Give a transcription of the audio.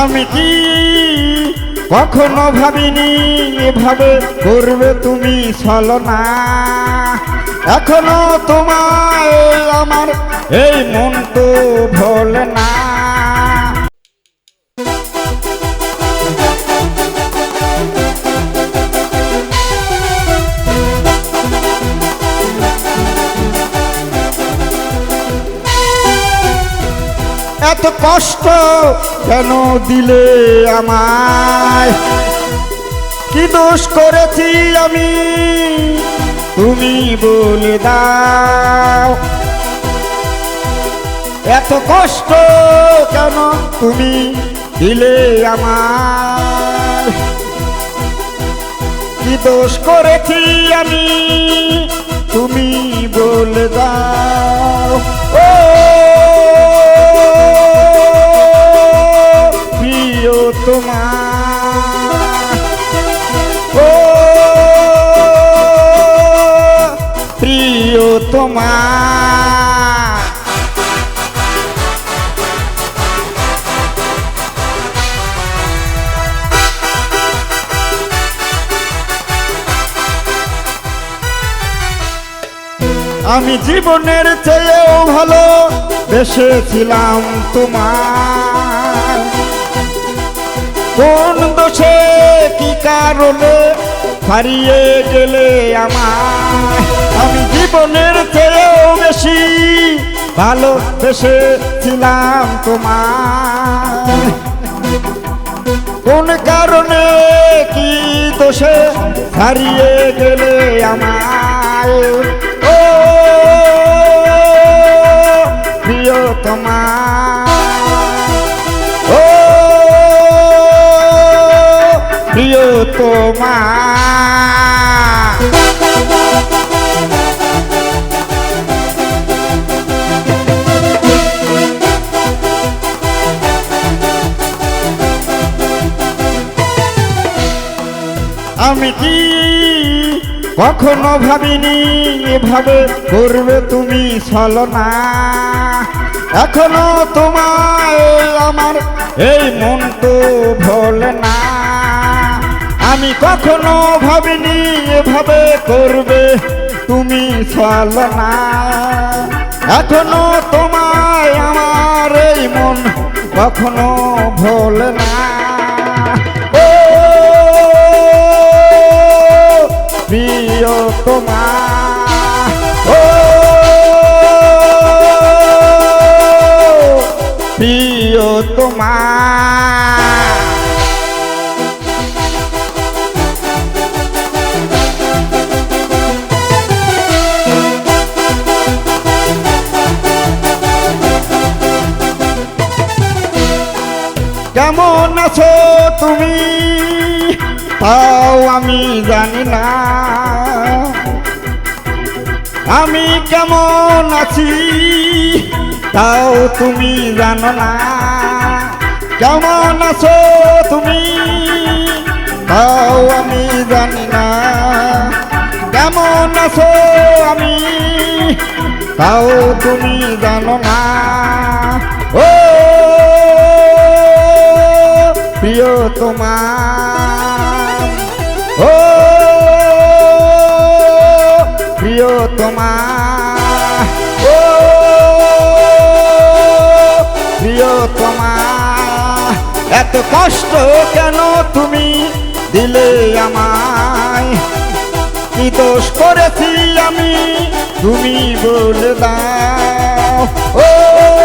আমি কি কখনো ভাবিনি এভাবে করবে তুমি ছলনা? এখনও তোমায় আমার এই মন তো ভোলে না। এত কষ্ট কেন দিলে আমায়? কি দোষ করেছি আমি? তুমি বলে দাও। এত কষ্ট কেন তুমি দিলে আমার কি দোষ করেছি আমি? তুমি বলে দাও। ও তোমার। আমি জীবনের চেয়েও ভালো বেসেছিলাম তোমার। কোন দোষে কি কারণে হারিয়ে গেলে আমার আমি জীবনের চেয়েও বেশি ভালো বেসেছিলাম তোমার কোন কারণে কি দোষে হারিয়ে গেলে আমায়? ও, প্রিয় তোমার প্রিয় তোমার। আমি কি কখনো ভাবিনি এভাবে করবে তুমি ছলনা? এখনও তোমায় আমার এই মন তো কখনো ভাবিনি এভাবে করবে। তুমি ছলনা এখনও তোমায় আমার এই মন কখনো ভোল না। ও, প্রিয় তোমার ও, প্রিয় তোমার কেমন আছো তুমি? তাও আমি জানি না। আমি কেমন আছি? তাও তুমি জানো না। কেমন আছো তুমি? তাও আমি জানি না। কেমন আছো আমি? তাও তুমি জানো না। তোমার। ও! প্রিয় তোমার। ও! প্রিয় তোমার। এত কষ্ট কেন তুমি দিলে আমায়? কি দোষ করেছি আমি তুমি বলে দাও। ও!